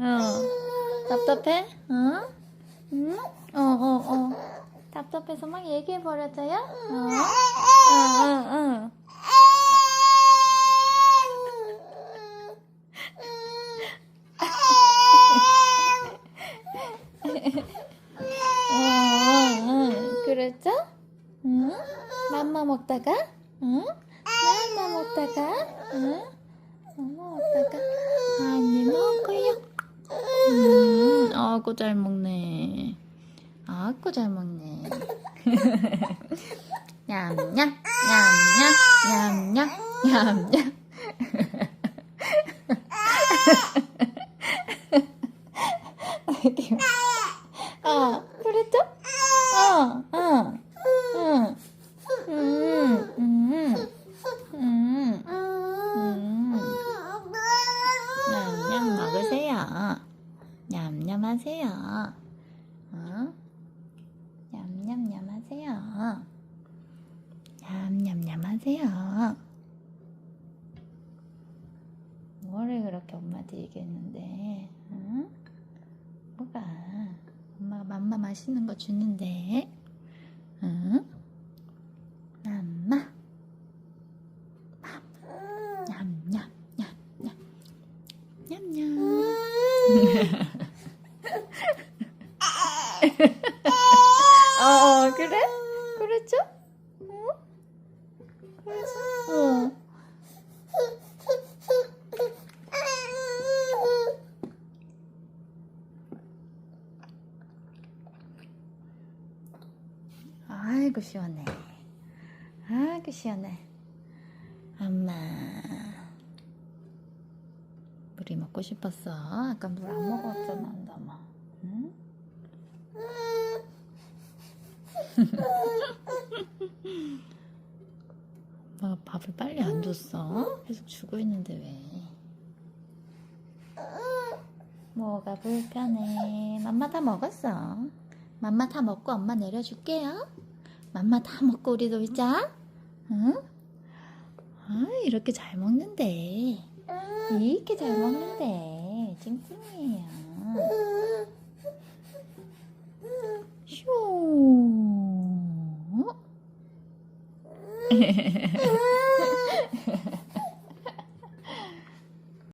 어. 답답해? 어? 응? 어, 어, 어. 답답해서 막 얘기해버렸어요? 어? 어, 어, 어. 어, 어, 어. 그랬죠? 응? 맘마 먹다가? 응? 맘마 먹다가? 응? 맘마 먹다가? 아고 잘 먹네. 아고 잘 먹네. 냠냠, 냠냠, 냠냠, 냠냠. 어, 그랬죠? 어, 어, 응, 음, 음, 음, 음. 냠냠 먹으세요. 냠냠 하세요. 어? 냠냠냠 하세요. 냠냠냠 하세요. 뭐를 그렇게 엄마한테 얘기했는데, 응? 뭐가? 엄마가 맘마 맛있는 거 주는데, 응? 맘마. 냠냠, 냠냠, 냠냠. 어, 어, 그래? 그랬죠? 어? 그랬어? 어. 아이고 시원해. 아이고 시원해. 엄마. 물이 먹고 싶었어. 아까 물 안 먹었잖아, 엄마. 응? 엄마가 밥을 빨리 안 줬어? 계속 주고 있는데 왜? 뭐가 불편해? 맘마 다 먹었어. 맘마 다 먹고 엄마 내려줄게요. 맘마 다 먹고 우리 놀자. 응? 아, 이렇게 잘 먹는데. 이렇게 잘 먹는데. 찡찡이에요. 쇼. ah.